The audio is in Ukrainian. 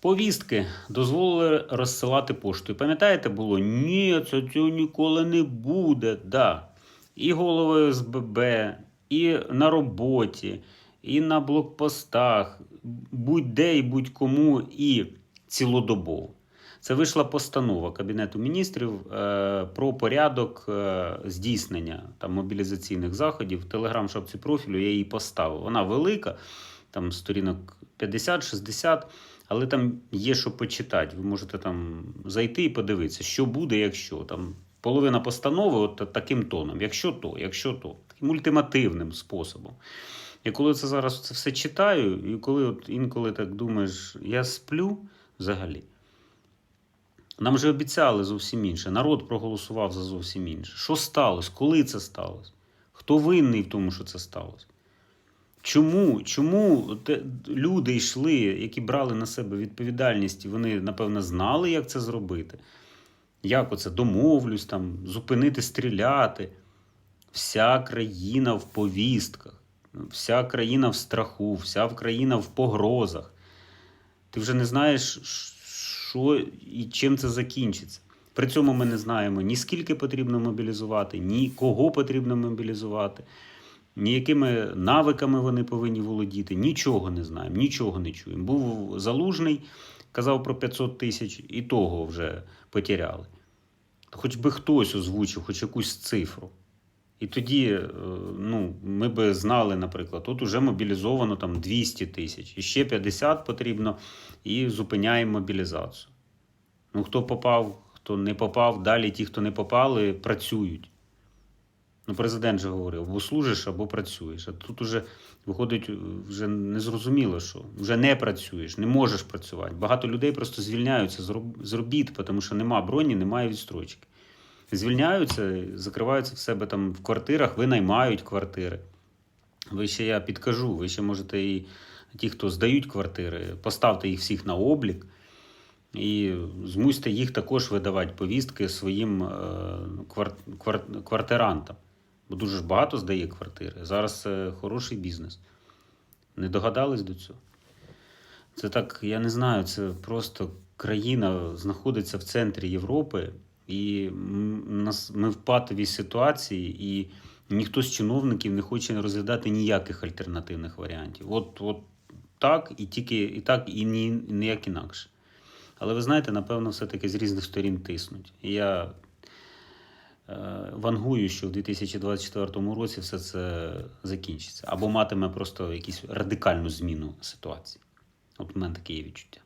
Повістки дозволили розсилати поштою. Пам'ятаєте, було? Ні, це цього ніколи не буде. Да. І головою СББ, і на роботі, і на блокпостах, будь-де і будь-кому, і цілодобово. Це вийшла постанова Кабінету міністрів е, про порядок е, здійснення там, мобілізаційних заходів. Телеграм-шапці профілю я її поставив. Вона велика, там сторінок 50-60, але там є що почитати. Ви можете там зайти і подивитися, що буде, якщо там половина постанови, от таким тоном. Якщо то, якщо то, таким ультимативним способом. І коли це зараз це все читаю, і коли от інколи так думаєш, я сплю взагалі. Нам же обіцяли зовсім інше. Народ проголосував за зовсім інше. Що сталося? Коли це сталося? Хто винний в тому, що це сталося? Чому, чому те, люди йшли, які брали на себе відповідальність, і вони, напевно, знали, як це зробити? Як оце домовлюсь, там, зупинити, стріляти? Вся країна в повістках, вся країна в страху, вся країна в погрозах. Ти вже не знаєш, що і чим це закінчиться. При цьому ми не знаємо ні скільки потрібно мобілізувати, ні кого потрібно мобілізувати, ні якими навиками вони повинні володіти. Нічого не знаємо, нічого не чуємо. Був залужний, казав про 500 тисяч, і того вже потеряли. Хоч би хтось озвучив, хоч якусь цифру. І тоді е, ну, ми би знали, наприклад, тут вже мобілізовано там 200 тисяч, і ще 50 потрібно, і зупиняємо мобілізацію. Ну, хто попав, хто не попав, далі ті, хто не попали, працюють. Ну, президент же говорив: або служиш, або працюєш. А тут уже виходить, вже незрозуміло, що вже не працюєш, не можеш працювати. Багато людей просто звільняються з робіт, тому що нема броні, немає відстрочки. Звільняються, закриваються в себе там в квартирах, винаймають квартири. Ви ще я підкажу, ви ще можете і ті, хто здають квартири, поставте їх всіх на облік і змусьте їх також видавати повістки своїм е, квар, квар, квартирантам. Бо дуже ж багато здає квартири. Зараз це хороший бізнес. Не догадались до цього? Це так, я не знаю, це просто країна знаходиться в центрі Європи, і ми в патовій ситуації, і ніхто з чиновників не хоче розглядати ніяких альтернативних варіантів. От, от так, і тільки і так, і ні, ніяк інакше. Але ви знаєте, напевно, все-таки з різних сторін тиснуть. І я вангую, що в 2024 році все це закінчиться. Або матиме просто якусь радикальну зміну ситуації. От у мене таке є відчуття.